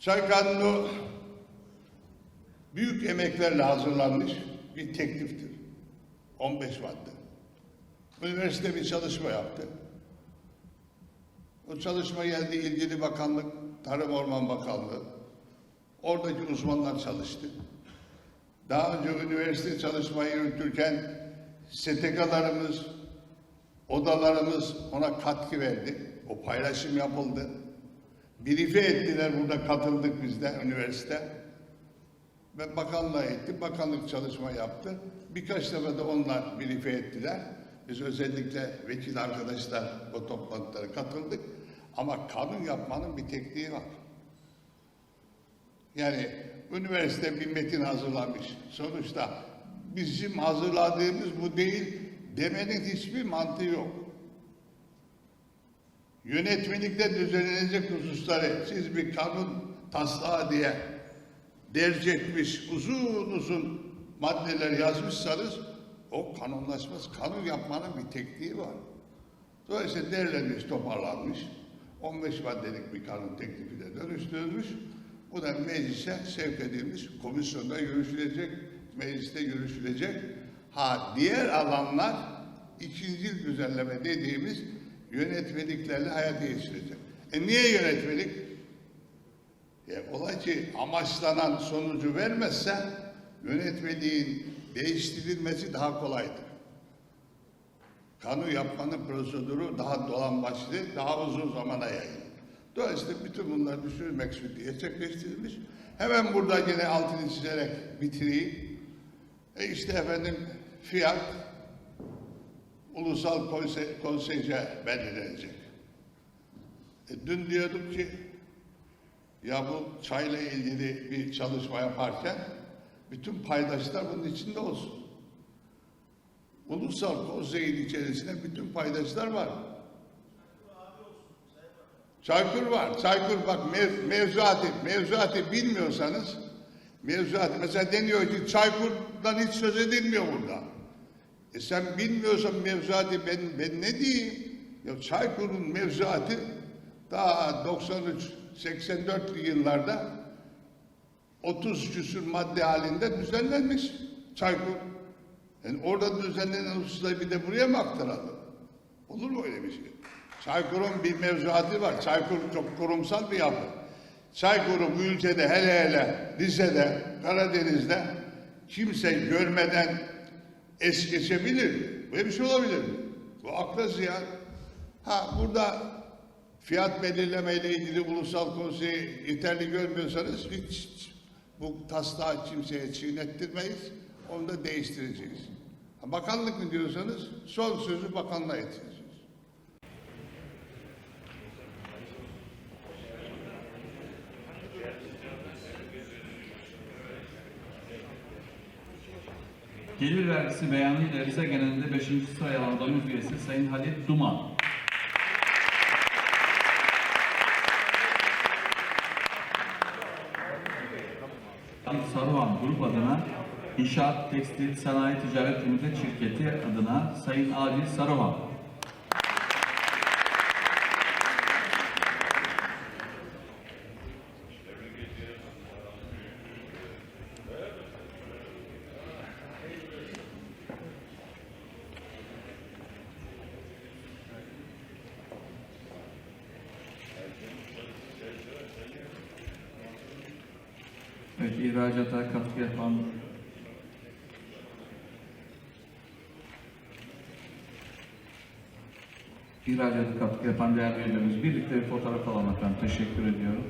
Çay büyük emeklerle hazırlanmış bir tekliftir. 15 madde. Üniversite bir çalışma yaptı. O çalışma geldi ilgili bakanlık, Tarım Orman Bakanlığı. Oradaki uzmanlar çalıştı. Daha önce üniversite çalışmayı yürütürken STK'larımız, odalarımız ona katkı verdi. O paylaşım yapıldı. Brife ettiler, burada katıldık biz de üniversite. Ve bakanlığa etti, bakanlık çalışma yaptı. Birkaç defa da onlar brife ettiler. Biz özellikle vekil arkadaşlar o toplantılara katıldık. Ama kanun yapmanın bir tekniği var. Yani üniversite bir metin hazırlamış. Sonuçta bizim hazırladığımız bu değil demenin hiçbir mantığı yok. Yönetmelikte düzenlenecek hususları siz bir kanun taslağı diye derc etmiş uzun uzun maddeler yazmışsanız o kanunlaşmaz. Kanun yapmanın bir tekniği var. Dolayısıyla derlenmiş, toparlanmış. 15 maddelik bir kanun teklifine dönüştürülmüş. Bu da meclise sevk edilmiş. Komisyonda görüşülecek, mecliste görüşülecek. Ha diğer alanlar ikinci düzenleme dediğimiz yönetmeliklerle hayata geçirecek. E niye yönetmelik? E, ola ki amaçlanan sonucu vermezse yönetmeliğin değiştirilmesi daha kolaydır. Kanun yapmanın prosedürü daha dolambaçlı, daha uzun zamana yayılır. Dolayısıyla bütün bunlar düşünülmek için gerçekleştirilmiş. Hemen burada yine altını çizerek bitireyim. E işte efendim fiyat ulusal konse konseyce belirlenecek. E dün diyorduk ki ya bu çayla ilgili bir çalışma yaparken bütün paydaşlar bunun içinde olsun. Ulusal konseyin içerisinde bütün paydaşlar var. Çaykur var. Çaykur bak mev, mevzuatı, mevzuatı bilmiyorsanız mevzuatı mesela deniyor ki Çaykur'dan hiç söz edilmiyor burada. E sen bilmiyorsan mevzuatı ben, ben ne diyeyim? Ya Çaykur'un mevzuatı daha 93 84'lü yıllarda 30 küsur madde halinde düzenlenmiş Çaykur. Yani orada düzenlenen hususları bir de buraya mı aktaralım? Olur mu öyle bir şey? Çaykur'un bir mevzuatı var. Çaykur çok kurumsal bir yapı. Çaykur'u bu ülkede hele hele Rize'de, Karadeniz'de kimse görmeden es geçebilir? Böyle bir şey olabilir? Bu akla ziyan. Ha burada fiyat belirleme ile ilgili ulusal konseyi yeterli görmüyorsanız hiç bu taslağı kimseye çiğnettirmeyiz. Onu da değiştireceğiz. Ha, bakanlık mı diyorsanız son sözü bakanlığa getireceğiz. Gelir vergisi beyanıyla Rize genelinde 5. sıraya alan adayımız üyesi Sayın Halit Duman. Saruhan Grup adına İnşaat Tekstil Sanayi Ticaret Limited Şirketi adına Sayın Adil Saruhan. Evet, ihracata katkı yapan ihracata katkı yapan değerli üyelerimiz birlikte bir fotoğraf alalım efendim. Teşekkür ediyorum.